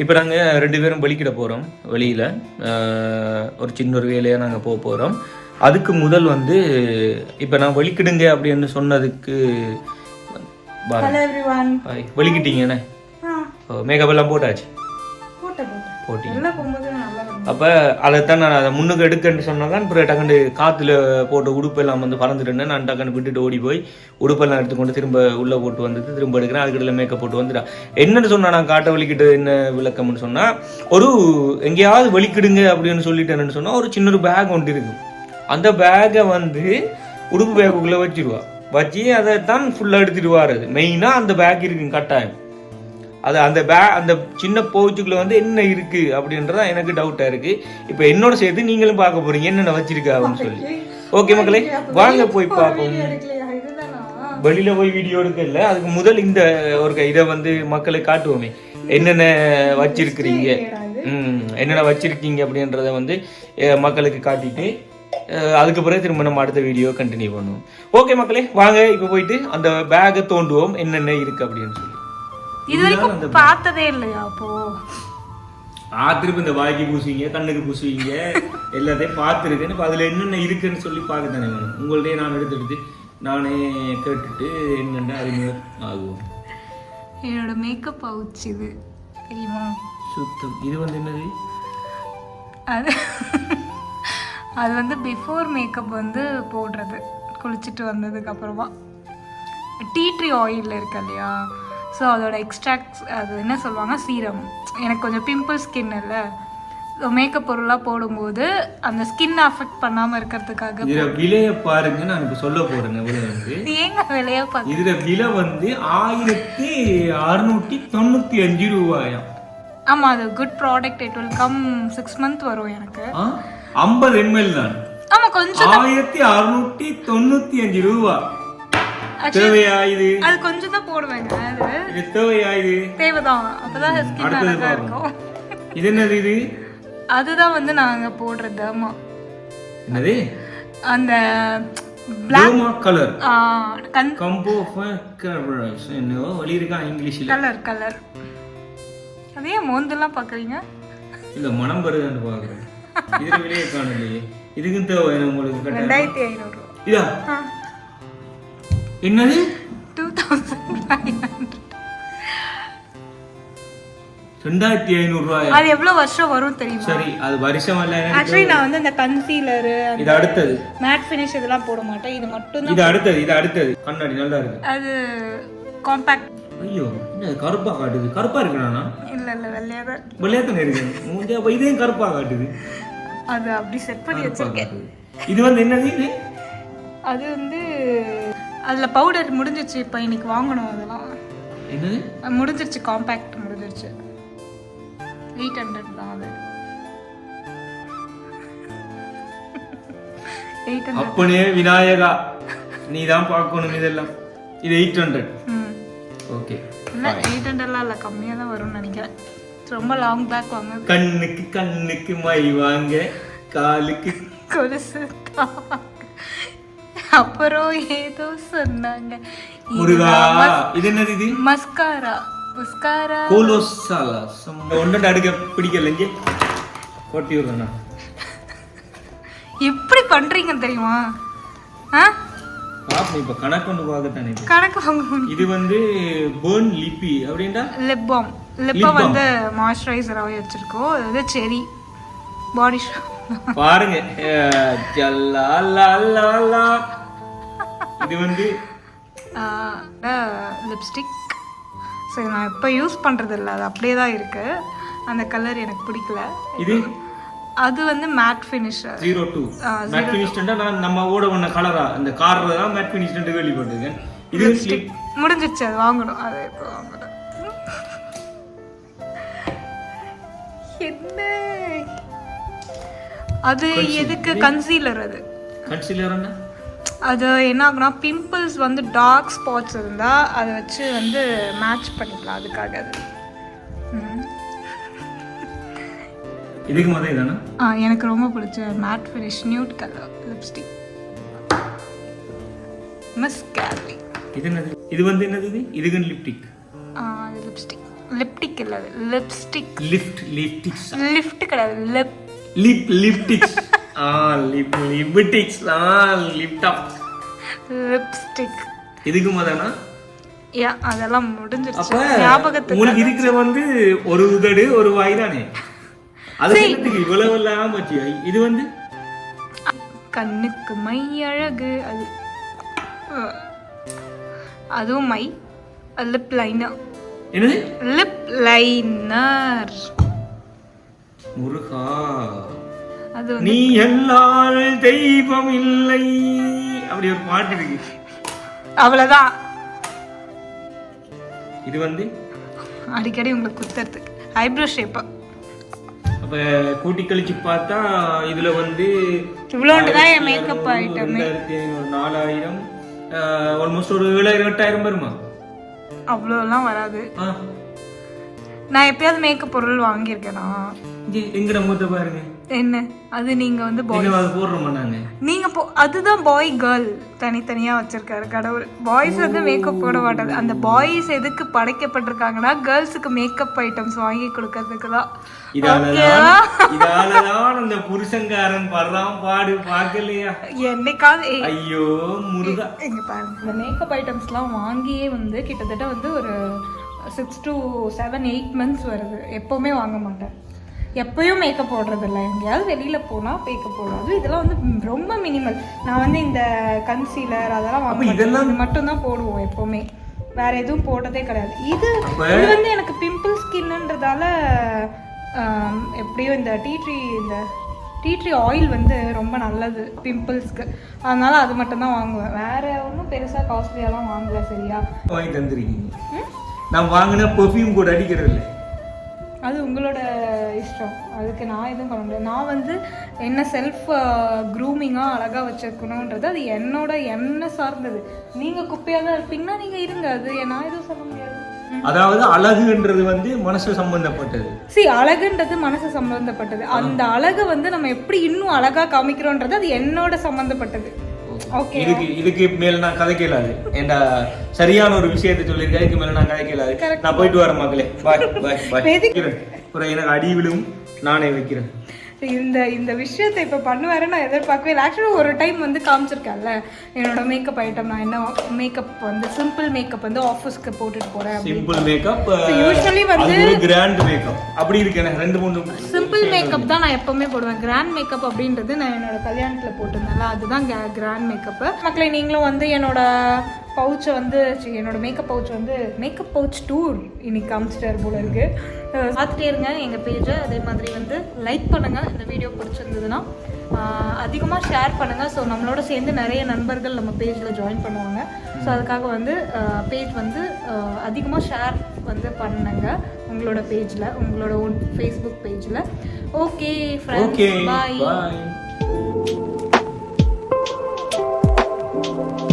இப்போ நாங்கள் ரெண்டு பேரும் வெளிக்கிட போகிறோம் வெளியில். ஒரு சின்ன ஒரு வேலையாக நாங்கள் போக போகிறோம் அதுக்கு முதல் வந்து இப்போ நான் வெளிக்கிடுங்க அப்படின்னு சொன்னதுக்கு. வெளிக்கிட்டீங்கண்ணே மேக்கப் எல்லாம் போட்டாச்சு? போட்டீங்க. அப்போ அதைத்தான் நான் அதை முன்னுக்கு எடுக்கன்னு சொன்னால் தான் அப்புறம் டக்குண்டு காற்றுல போட்ட உடுப்பெல்லாம் வந்து பறந்துட்டேன்னு நான் டக்குன்னு விட்டுட்டு ஓடி போய் உடுப்பெல்லாம் எடுத்துக்கொண்டு திரும்ப உள்ளே போட்டு வந்துட்டு திரும்ப எடுக்கிறேன். அதுக்கிட்ட மேக்கப் போட்டு வந்துட்டா. என்னன்னு சொன்னால் நான் காட்ட வலிக்கிட்டு என்ன விளக்கம்னு சொன்னால் ஒரு எங்கேயாவது வலிக்கிடுங்க அப்படின்னு சொல்லிட்டு என்னன்னு சொன்னால் ஒரு சின்ன ஒரு பேக் ஒன்று இருக்கும். அந்த பேக்கை வந்து உடுப்பு பேக்குள்ளே வச்சிருவா. வச்சு அதை தான் ஃபுல்லாக எடுத்துட்டு வாரது. மெயினாக அந்த பேக் இருக்கும் கட்டாயம். அது அந்த பே அந்த சின்ன பவுச்சுக்குள்ள வந்து என்ன இருக்கு அப்படின்றதான் எனக்கு டவுட்டா இருக்கு. இப்போ என்னோட சேர்த்து நீங்களும் பார்க்க போறீங்க என்னென்ன வச்சிருக்கா அப்படின்னு சொல்லி. ஓகே மக்களே வாங்க போய் பார்ப்போம். வெளியில போய் வீடியோ எடுக்கல. அதுக்கு முதல் இந்த ஒரு இதை வந்து மக்களுக்கு காட்டுவோமே. என்னென்ன வச்சிருக்கிறீங்க? ம் என்னென்ன வச்சிருக்கீங்க அப்படின்றத வந்து மக்களுக்கு காட்டிட்டு அஹ், அதுக்கு பிறகு திரும்ப நம்ம அடுத்த வீடியோ கண்டினியூ பண்ணுவோம். ஓகே மக்களே வாங்க இப்போ போயிட்டு அந்த பேக்கை தோண்டுவோம். என்னென்ன இருக்கு அப்படின்னு சொல்லி. இது வரைக்கும் பார்த்ததே இல்லையா அப்போ? ஆ திரும்ப இந்த வாய்க்கு பூசுவீங்க கண்ணுக்கு பூசுவீங்க எல்லாத்தையும் பார்த்துருக்கேன் இப்போ அதில் என்னென்ன இருக்குன்னு சொல்லி பார்க்க தானே வேணும். உங்கள்ட்டே நான் எடுத்து எடுத்து நானே கேட்டுட்டு என்னென்ன அறிமுகம் ஆகுவோம். என்னோட மேக்கப் பவுச் இது தெரியுமா? சுத்தம். இது வந்து என்னது? அது அது வந்து பிஃபோர் மேக்கப் வந்து போடுறது குளிச்சுட்டு வந்ததுக்கு அப்புறமா. டீ ட்ரீ ஆயில் இருக்கு இல்லையா? ஸோ அதோட எக்ஸ்ட்ராக்ட்ஸ் அது என்ன சொல்லுவாங்க? சீரம் எனக்கு கொஞ்சம் பிம்பிள் ஸ்கின் இல்லை. மேக்கப் பொருளாக போடும்போது அந்த ஸ்கின் அஃபெக்ட் பண்ணாமல் இருக்கிறதுக்காக இதுல விலைய பாருங்க நான் இப்போ சொல்ல போறேங்க விலை வந்து ஏங்க விலையா பார்க்க இதுல விலை வந்து ஆயிரத்தி அறுநூத்தி தொண்ணூத்தி அஞ்சு ரூபாயாம். ஆமாம் அது good product it will come six month வரும் எனக்கு. ஐம்பது எம்எல் தான். ஆமாம் கொஞ்சம் ஆயிரத்தி அறுநூத்தி தொண்ணூத்தி அஞ்சு ரூபா. தேவையா இது அது கொஞ்சம் தான் போடுவேங்க. இது தேவையா இது தேவைதான். அப்பதான் ஸ்கின் அழகா. இருக்கும். இது என்னது இது? அதுதான் வந்து நாங்க போடுறது. ஆமா. என்னது? அந்த ப்ளூமா கலர் கம்போ என்னவோ வழி இருக்கா இங்கிலீஷ்ல? கலர் கலர் அதே மோந்தெல்லாம் பாக்குறீங்க இல்ல மனம் வருதான்னு பாக்குறேன் இதுல காணலையே. இதுக்கும் தேவை உங்களுக்கு ரெண்டாயிரத்தி ஐநூறு. இதா? என்னது? டூ தௌசண்ட் ஃபைவ் ஹண்ட்ரட் ரெண்டாயிரத்தி ஐநூறு ரூபாய்? அது எவ்வளவு வருஷம் வரும் தெரியுமா? சரி அது வருஷம் எனக்கு ஆக்சுவலி நான் வந்து இந்த கன்சீலரு இது அடுத்தது. மேட் ஃபினிஷ் இதெல்லாம் போட மாட்டேன். இது மட்டும் தான் இது அடுத்தது இது அடுத்தது. கண்ணாடி நல்லா இருக்கு. அது காம்பேக்ட் ஐயோ என்ன கருப்பா காட்டுது? கருப்பா இருக்கிறானா இல்ல இல்ல வெள்ளையா தான் வெள்ளையாத்தனை இருக்கு? மூஞ்சா இதையும் கருப்பா காட்டுது. அது அப்படி செட் பண்ணி வச்சிருக்கேன். இது வந்து என்னது இது? அது வந்து அதுல பவுடர் முடிஞ்சிருச்சு இப்போ இன்னைக்கு வாங்கணும் அதெல்லாம். என்னது? முடிஞ்சிருச்சு காம்பேக்ட் முடிஞ்சிருச்சு. எயிட் ஹண்ட்ரட் தான் அது. எயிட் ஹண்ட்ரட் அப்பனே விநாயகா நீ தான் பார்க்கணும் இதெல்லாம். இது எயிட் ஹண்ட்ரட் ஓகே இல்லை எயிட் ஹண்ட்ரட்லாம் இல்லை கம்மியாக தான் வரும்னு நினைக்கிறேன். ரொம்ப லாங் பேக் வாங்க கண்ணுக்கு கண்ணுக்கு மை வாங்க காலுக்கு கொலுசு தாங்க. அப்புறம் ஏதோ சொன்னாங்க. முருகா இது என்னது இது? மஸ்காரா மஸ்காரா கோலோசாலா ஒன்று அடுக்க பிடிக்கல இங்கே. கொட்டி விடுறேண்ணா. எப்படி பண்றீங்க தெரியுமா? ஆ? இப்போ கணக்கு கொண்டு பார்க்கத்தானே இது. கணக்கு இது வந்து பேர்ன் லிப்பி அப்படின்டா? Lip balm. லிப்பை வந்து மாய்ஸ்சரைசராகவே வச்சிருக்கோம். அது வந்து செரி. பாடி பாருங்க. அஹ், ஜல்லா லா லா லா. இது வந்து லிப்ஸ்டிக் சரி நான் இப்போ யூஸ் பண்ணுறது இல்லை அது அப்படியே தான் இருக்கு. அந்த கலர் எனக்கு பிடிக்கல. இது? அது வந்து matte finish zero two matte ஃபினிஷ்டா நான் நம்ம ஓட பண்ண கலரா இந்த கார்ல தான் மேட் ஃபினிஷ்டு கேள்விப்பட்டிருக்கேன் இது ஸ்லிப் முடிஞ்சிச்சு அது வாங்கணும். அது இப்போ வாங்கணும். என்ன? அது எதுக்கு? கன்சீலர் அது. கன்சிலர் என்ன? அது என்ன ஆகுனா பிம்பிள்ஸ் வந்து டார்க் ஸ்பாட்ஸ் இருந்தால் அதை வச்சு வந்து மேட்ச் பண்ணிக்கலாம். அதுக்காக அது. இதுக்கு முதல் இதானா ஆ எனக்கு ரொம்ப பிடிச்ச matte finish nude colour lipstick miss curly இது என்னது? இது வந்து என்னது இது? இதுக்கு லிப்டிக் ஆ லிப்ஸ்டிக் லிப்டிக் இல்லை லிப்ஸ்டிக் லிஃப்ட் லிப்டிக்ஸ் லிஃப்ட் கிடையாது லிப் லிப் லிப்டிக்ஸ் ஆ லிப் லிப்டிக்ஸ் ஆ லிப்டாப் லிப்ஸ்டிக் இதுக்கு முதனா யா அதெல்லாம் முடிஞ்சிருச்சு. ஞாபகத்துக்கு உங்களுக்கு இருக்கிற வந்து ஒரு உதடு ஒரு வாய் தானே? அது இவ்வளவு இது வந்து? கண்ணுக்கு மை அழகு. அது அதுவும் மை லிப் லைனர் என்னது? Lip liner Muruga. நீ எல்லால் தெய்வம் இல்லை. அப்படி ஒரு பாட்டு இருக்கு. அவ்வளோதான் இது வந்து? அடிக்கடி உங்களுக்கு குத்துறதுக்கு. ஐப்ரோ ஷேப்பு அப்ப கூட்டி கழிச்சு பார்த்தா இதுல வந்து இவ்வளோண்டு தான் என் மேக்கப் ஐட்டமே நாலாயிரம் ஆல்மோஸ்ட் ஒரு ஏழாயிரம் எட்டாயிரம் வருமா? அவ்வளோலாம் வராது. நான் எப்பயாவது மேக்கப் பொருள் வாங்கியிருக்கேனா? எங்கட மூத்த பாருங்க. என்ன? அது நீங்க வந்து பாய் நாங்க? அதுதான் பாய் கேர்ள் தனித்தனியா வச்சிருக்காரு கடவுள். பாய்ஸ் வந்து மேக்கப் போட மாட்டாங்க அந்த பாய்ஸ் எதுக்கு படைக்கப்பட்டிருக்காங்கன்னா கேர்ள்ஸுக்கு மேக்கப் ஐட்டம்ஸ் வாங்கி கொடுக்கறதுக்கு தான் அந்த புருஷங்காரன் படுறான் பாடு பார்க்கலையா? என்னைக்காவது ஐயோ முருகா. இங்க பாருங்க. இந்த மேக்கப் ஐட்டம்ஸ்லாம் வாங்கியே வந்து கிட்டத்தட்ட வந்து ஒரு six to seven eight months வருது. எப்போவுமே வாங்க மாட்டேன். எப்பயும் மேக்கப் போடுறது இல்லை எங்கேயாவது வெளியில் போனால் மேக்கப் அதுவும் இதெல்லாம் வந்து ரொம்ப மினிமல் நான் வந்து இந்த கன்சீலர் அதெல்லாம். இதெல்லாம் இது மட்டும்தான் போடுவோம் எப்போவுமே. வேற எதுவும் போடுறதே கிடையாது. இது இது வந்து எனக்கு பிம்பிள் ஸ்கின்ன்றதால எப்படியும் இந்த டீ ட்ரீ இந்த டீ ட்ரீ ஆயில் வந்து ரொம்ப நல்லது பிம்பிள்ஸ்க்கு அதனால அது மட்டும்தான் வாங்குவேன். வேற ஒன்றும் பெருசாக காஸ்ட்லியாலாம் வாங்கல சரியா. வாங்கி தந்துருக்கீங்க. நான் வாங்கின பெர்ஃப்யூம் கூட அடிக்கிறது இல்லை அது உங்களோட இஷ்டம். அதுக்கு நான் எதுவும் பண்ண முடியாது. நான் வந்து என்ன செல்ஃப் க்ரூமிங்காக அழகாக வச்சிருக்கணுன்றது அது என்னோட என்ன சார்ந்தது. நீங்கள் குப்பையாக தான் இருப்பீங்கன்னா நீங்கள் இருங்க. அது நான் எதுவும் சொல்ல முடியாது. அதாவது அழகுன்றது வந்து மனசு சம்பந்தப்பட்டது. சி அழகுன்றது மனசு சம்பந்தப்பட்டது. அந்த அழகை வந்து நம்ம எப்படி இன்னும் அழகா காமிக்கிறோன்றது அது என்னோட சம்பந்தப்பட்டது. இதுக்கு இதுக்கு மேல நான் கதை கேளாது. ஏண்டா சரியான ஒரு விஷயத்தை சொல்லியிருக்கேன் இதுக்கு மேல நான் கதை கேளாது. நான் போயிட்டு வரேன் மக்களே. பாய் பாய் பாய் எனக்கு அடி விழும் நானே வைக்கிறேன். இந்த இந்த விஷயத்தை இப்போ பண்ணுவாருன்னு நான் எதிர்பார்க்கவே இல்லை. ஆக்சுவலாக ஒரு டைம் வந்து காமிச்சிருக்கேன்ல. என்னோட மேக்கப் ஐட்டம் நான் என்ன மேக்கப் வந்து சிம்பிள் மேக்கப் வந்து ஆஃபீஸ்க்கு போட்டுட்டு போகிறேன் சிம்பிள் மேக்கப் யூஸ்வலி வந்து கிராண்ட் மேக்கப் அப்படி இருக்கு எனக்கு ரெண்டு மூணு சிம்பிள் மேக்கப் தான் நான் எப்பவுமே போடுவேன். கிராண்ட் மேக்கப் அப்படின்றது நான் என்னோட கல்யாணத்தில் போட்டிருந்தேன்ல அதுதான் கிராண்ட் மேக்கப்பு மக்களே நீங்களும் வந்து என்னோட பவுச்சை வந்து என்னோட மேக்கப் பவுச் வந்து மேக்கப் பவுச் டூர் இன்னைக்கு காமிச்சிட்டார் போல இருக்குது பார்த்துட்டே இருங்க எங்கள் பேஜை அதே மாதிரி வந்து லைக் பண்ணுங்கள் இந்த வீடியோ பிடிச்சிருந்ததுன்னா அதிகமாக ஷேர் பண்ணுங்கள் ஸோ நம்மளோட சேர்ந்து நிறைய நண்பர்கள் நம்ம பேஜில் ஜாயின் பண்ணுவாங்க. ஸோ அதுக்காக வந்து பேஜ் வந்து அதிகமாக ஷேர் வந்து பண்ணுங்க உங்களோட பேஜில் உங்களோட ஓன் ஃபேஸ்புக் பேஜில் okay friends bye Thank you.